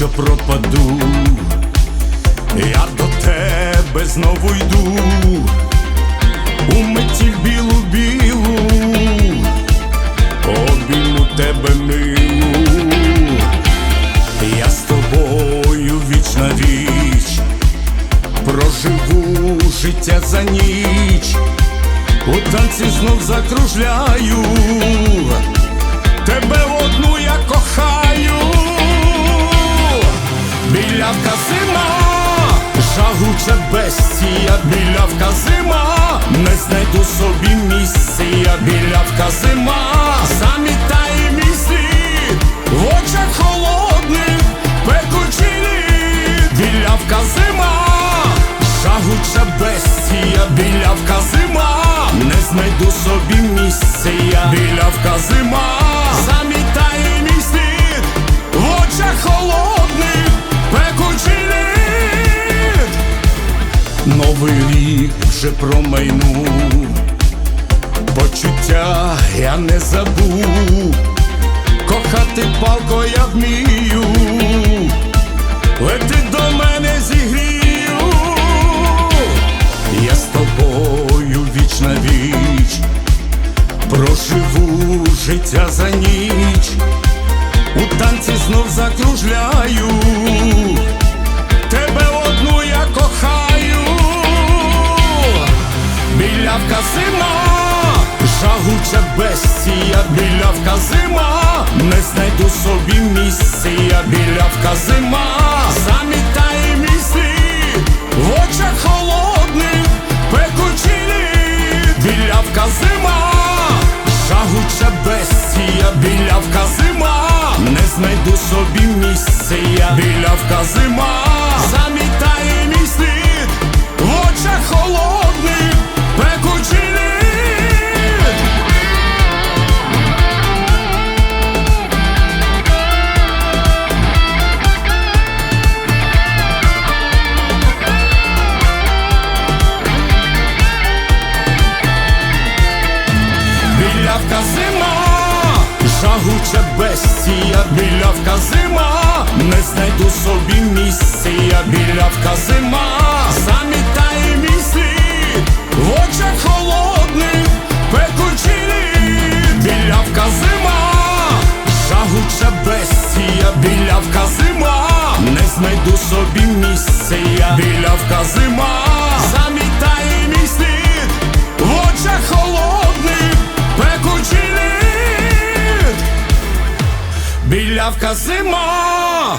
Що пропаду, я до тебе знову йду, у миті білу білу, обійму тебе милу, я з тобою віч на віч, проживу життя за ніч, у танці знов закружляю. Тебе одну жагуча бестія, білявка зима, не знайду собі місця, я білявка зима, замітає мій в очах холодних, пекучий лід, білявка зима, жагуча бестія, білявка зима, не знайду собі місця, я білявка зима, замітає мій слід, в очах холодних, Новий рік вже промайнув, почуття я не забув, кохати палко я вмію, лети до мене зігрію, я з тобою віч на віч, проживу життя за ніч, у танці знов закружляю, жагуча бестія, білявка зима, не знайду собі місця, я білявка зима, замітає мій слід, в очах холодних, пекучий лід, білявка зима, жагуча бестія, білявка зима, не знайду собі місця, я білявка жагуча бестія, білявка зима, не знайду собі місця, я білявка зима, замітає мій слід, в очах холодних, пекучий лід, білявка зима, жагуча бестія, білявка зима, не знайду собі місця, я білявка білявка зима.